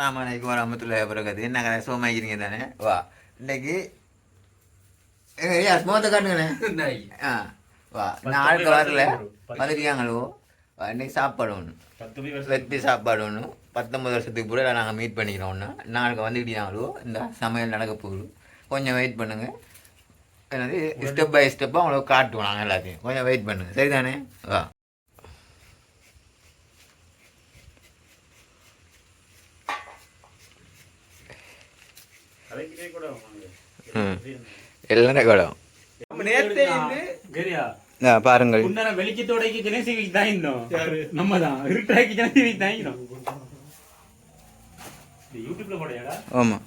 ராமனைக்கு வரமத்துல பிறகு என்ன கதை? சோமாக்கிறீங்க தானே? வா. இன்னைக்கு ஏய் மோத்த காட்டுங்கண்ணே. ஆ வா. நாளுக்கு வரல. வந்துருக்காங்களோ? வா, இன்னைக்கு சாப்பாடு ஒன்று வெட்டி சாப்பாடு ஒன்று பத்தொம்பது வருஷத்துக்கு கூட நாங்கள் மீட் பண்ணிக்கிறோம் ஒன்று நாளைக்கு வந்துக்கிட்டீங்களோ இந்த சமையல் நடக்க போகுது. கொஞ்சம் வெயிட் பண்ணுங்க. என்னது? ஸ்டெப் பை ஸ்டெப்பாக உங்களுக்கு காட்டுவோம் நாங்கள் எல்லாத்தையும். கொஞ்சம் வெயிட் பண்ணுங்க. சரிதானே? வா. எல்லாம் கூட? பாருங்கள். வெளிச்சத்தோடைக்கு ஜனசேவிக்கு. நம்ம தான். இருட்டாக்கி ஜனசேவிக்கு யூடியூப்ல போடையாடா? ஆமாம்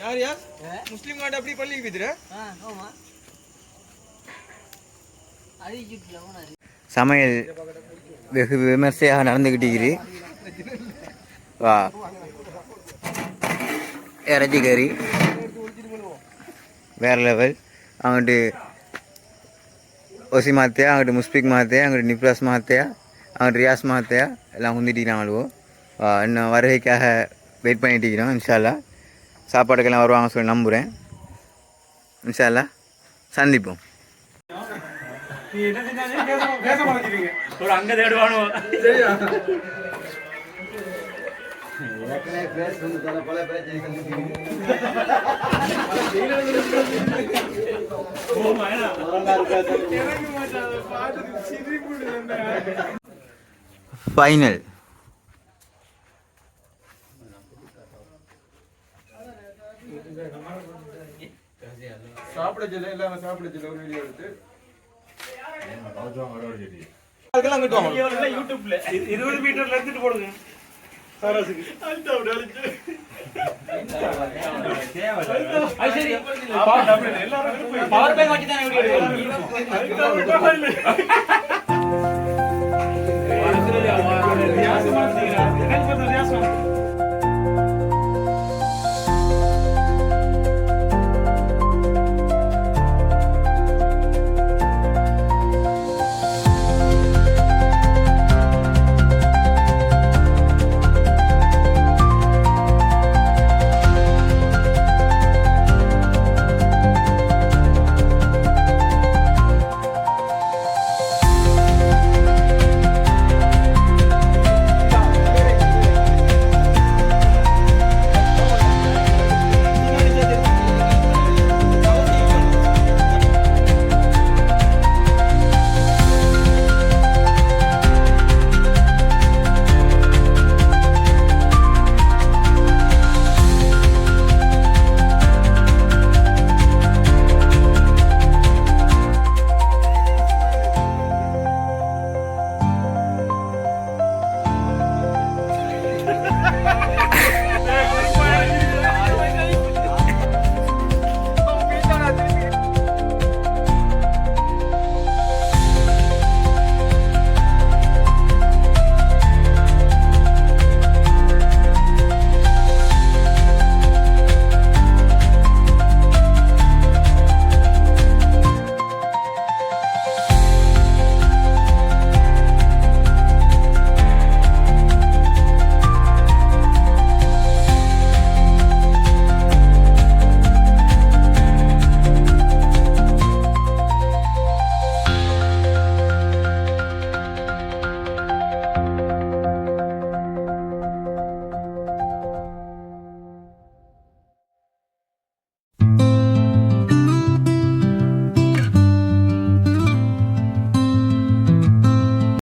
யார் யார்? முஸ்லீம் காட்டு அப்படி பள்ளி வித்துற சமையல் வெகு விமர்சையாக நடந்துக்கிட்டு வா. இறைச்சி கறி. வேறு லெவல் அங்கிட்டு ஒசி மாத்தையா அங்கிட்டு முஸ்பிக் மாத்தையா அங்கிட்டு நிப்ராஸ் மாத்தையா அங்கிட்டு ரியாஸ் மாத்தையா எல்லாம் குந்திட்டிக்கிறாங்களோ வா இன்னும் வருகைக்காக வெயிட் பண்ணிட்டு இருக்கிறோம் இன்ஷால்லா சாப்பாடுக்கெல்லாம் வருவாங்க சொல்லி நம்புகிறேன் இன்ஷால்லா சந்திப்போம். ஒரு அங்க தேடுவானோ ஃபைனல் சாப்பிட சொல்ல இல்லாம சாப்பிட சொல்ல ஒரு வீடியோ எடுத்து வீடியோல யூடியூப்ல இரு- இருபது மீட்டர்ல எடுத்துட்டு போடுங்க சரசுக்கு அது சரி பவர் பேங்க் வச்சு தான் வீடியோ